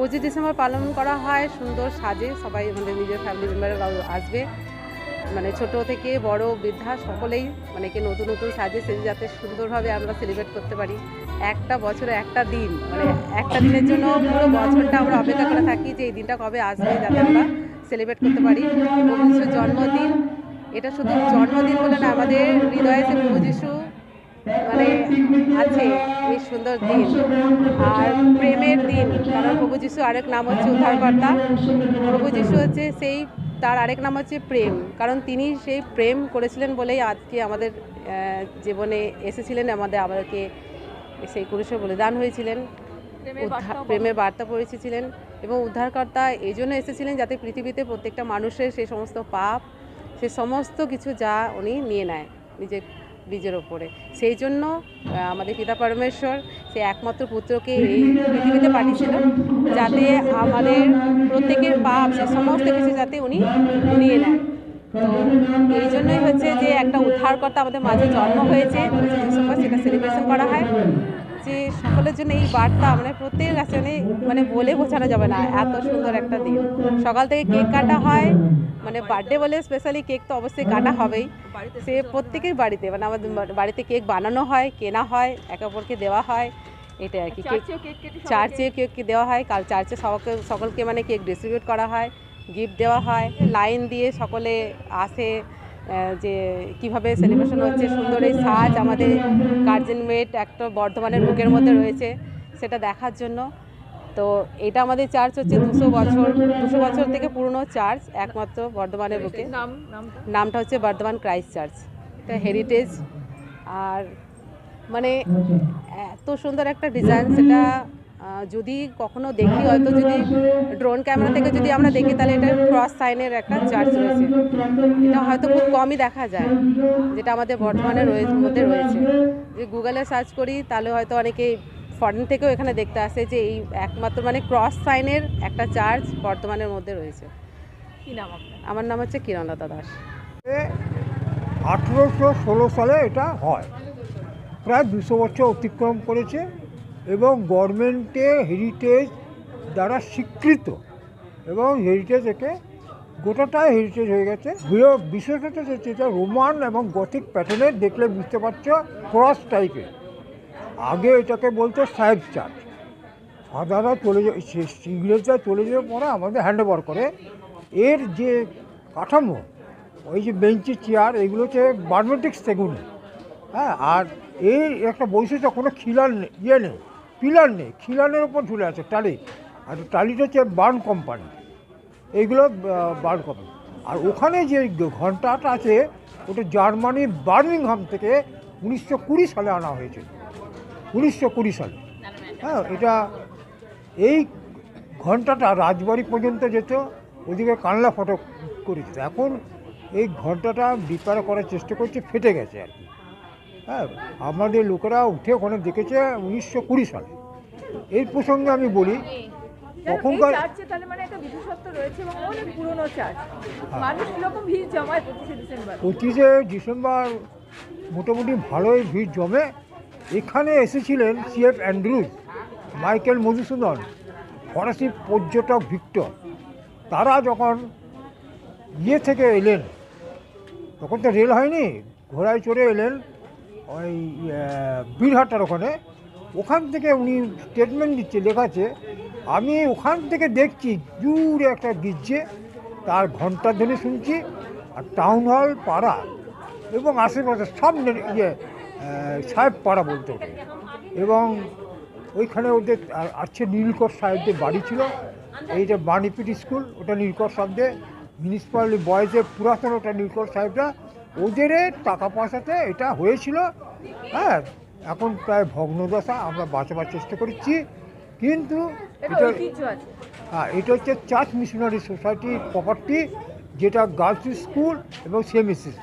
পঁচিশ ডিসেম্বর পালন করা হয়, সুন্দর সাজে, সবাই আমাদের নিজের ফ্যামিলি মেম্বাররা আসবে। মানে ছোট থেকে বড়, বৃদ্ধা সকলেই মানে কি নতুন নতুন সাজে সেজে যাতে সুন্দরভাবে আমরা সেলিব্রেট করতে পারি। একটা বছরে একটা দিন মানে একটা দিনের জন্য পুরো বছরটা আমরা অপেক্ষা করে থাকি যে এই দিনটা কবে আসবে যাতে আমরা সেলিব্রেট করতে পারি। জন্মদিন, এটা শুধু জন্মদিন বলে না, আমাদের হৃদয়ে যিশু মানে আছে এই সুন্দর দিন। আর প্রেমের দিন কারণ প্রভু যিশু আরেক নাম হচ্ছে উদ্ধারকর্তা। প্রভু যিশু হচ্ছে সেই তার আরেক নাম হচ্ছে প্রেম। কারণ তিনি সেই প্রেম করেছিলেন বলেই আজকে আমাদের জীবনে এসেছিলেন আমাদের আমাদেরকে সেই পুরুষের বলিদান হয়েছিলেন। প্রেমের বার্তা পৌঁছেছিলেন এবং উদ্ধারকর্তা এই জন্য এসেছিলেন যাতে পৃথিবীতে প্রত্যেকটা মানুষের সেই সমস্ত পাপ সে সমস্ত কিছু যা উনি নিয়ে নেয় নিজের ওপরে। সেই জন্য আমাদের পিতা পরমেশ্বর সে একমাত্র পুত্রকে এই পৃথিবীতে পাঠিয়েছিল যাতে আমাদের প্রত্যেকের পাপ, সে সমস্ত কিছু যাতে উনি নিয়ে নেন। তো এই জন্যই হচ্ছে যে একটা উদ্ধারকর্তা আমাদের মাঝে জন্ম হয়েছে সেটা সেলিব্রেশন করা হয়। যে সকলের জন্য এই বার্তা আমরা প্রত্যেকের কাছে মানে মানে বলে বোঝানো যাবে না এত সুন্দর একটা দিন। সকাল থেকে কেক কাটা হয় মানে বার্থডে বলে স্পেশালি কেক তো অবশ্যই কাটা হবেই। সে প্রত্যেকের বাড়িতে মানে আমাদের বাড়িতে কেক বানানো হয় কেনা হয় একে অপরকে দেওয়া হয় এটা আর কি। চার্চে কেক দেওয়া হয় কাল চার্চে সকলকে সকলকে মানে কেক ডিস্ট্রিবিউট করা হয় গিফট দেওয়া হয় লাইন দিয়ে সকলে আসে যে কীভাবে সেলিব্রেশন হচ্ছে সুন্দর এই সাজ আমাদের গার্জেন মেট একটা বর্ধমানের বুকের মধ্যে রয়েছে সেটা দেখার জন্য। তো এটা আমাদের চার্চ হচ্ছে দুশো বছর দুশো বছর থেকে পুরনো চার্চ একমাত্র বর্ধমানের বুকে। নামটা? নামটা হচ্ছে বর্ধমান ক্রাইস্ট চার্চ এটা হেরিটেজ আর মানে এত সুন্দর একটা ডিজাইন সেটা যদি কখনো দেখি হয়তো যদি ড্রোন ক্যামেরা থেকে যদি আমরা দেখি তাহলে এটা ক্রস সাইনের একটা চার্চ রয়েছে। এটা হয়তো খুব কমই দেখা যায় যেটা আমাদের বর্ধমানে রয়ে মধ্যে রয়েছে। যে গুগলে সার্চ করি তাহলে হয়তো অনেকে ফরেন থেকেও এখানে দেখতে আসে যে এই একমাত্র মানে ক্রস সাইনের একটা চার্চ বর্ধমানের মধ্যে রয়েছে। কি নাম আপনার? আমার নাম হচ্ছে কিরণলতা দাস। আঠেরোশো ষোলো সালে এটা হয়। প্রায় দুশো বছর অতিক্রম করেছে। এবং গভর্নমেন্টে হেরিটেজ দ্বারা স্বীকৃত। এবং হেরিটেজ একে গোটাটাই হেরিটেজ হয়ে গেছে। বিশেষত এটা রোমান এবং গথিক প্যাটার্নের দেখলে বুঝতে পারছ ক্রস টাইপের আগে এটাকে বলতো সাহেব চার্চ সাদারা চলে ইংরেজরা চলে যাওয়ার পরে আমাদের হ্যান্ড ওভার করে। এর যে কাঠামো, ওই যে বেঞ্চি, চেয়ার, এগুলো হচ্ছে বার্মেটিক্স সেগুন। হ্যাঁ আর এই একটা বৈশিষ্ট্য, কোনো খিলার ইয়ে নেই। পিলার নেই, খিলানের ওপর ঝুলে আছে টালি। আর টালিটা হচ্ছে বার্ন কোম্পানি। এইগুলো বার্ন কোম্পানি। আর ওখানে যে ঘন্টাটা আছে, ওটা জার্মানি বার্মিংহাম থেকে উনিশশো কুড়ি সালে আনা হয়েছে। উনিশশো কুড়ি সালে। হ্যাঁ এটা এই ঘন্টাটা রাজবাড়ি পর্যন্ত যেত, ওদিকে কানলা ফটো করেছে এখন এই ঘন্টাটা রিপেয়ার করার চেষ্টা করছে, ফেটে গেছে আর কি। হ্যাঁ আমাদের লোকেরা উঠে ওখানে দেখেছে উনিশশো কুড়ি সালে। এই প্রসঙ্গে আমি বলি তখনকার মানে পঁচিশে ডিসেম্বর। মোটামুটি ভালোই ভিড় জমে। এখানে এসেছিলেন সিএফ অ্যান্ড্রুজ মাইকেল মধুসূদন ফরাসি পর্যটক ভিক্টর। তারা যখন ইয়ে থেকে এলেন তখন তো রেল হয়নি ঘোড়ায় চড়ে এলেন ওই আহ, বীরহাটার ওখানে। ওখান থেকে উনি স্টেটমেন্ট দিচ্ছে লেখাছে আমি ওখান থেকে দেখছি জুড়ে একটা গির্জে তার ঘণ্টার ধ্বনি শুনছি আর টাউন হল পাড়া এবং আশেপাশে সব ইয়ে সাহেব পাড়া বলতে ওকে। এবং ওইখানে ওদের আছে নীলকর সাহেবদের বাড়ি ছিল। এইটা বাণীপীঠ স্কুল ওটা নীলকর সাহেবদের। মিউনিসিপ্যাল বয়েজের পুরাতন ওটা নীলকর সাহেবরা। ওদের টাকা পয়সাতে এটা হয়েছিল। হ্যাঁ এখন প্রায় ভগ্নদশা আমরা বাঁচাবার চেষ্টা করছি। কিন্তু এটা হ্যাঁ এটা হচ্ছে চার্চ মিশনারি সোসাইটির প্রপার্টি যেটা গার্লস স্কুল এবং সেমি স্কুল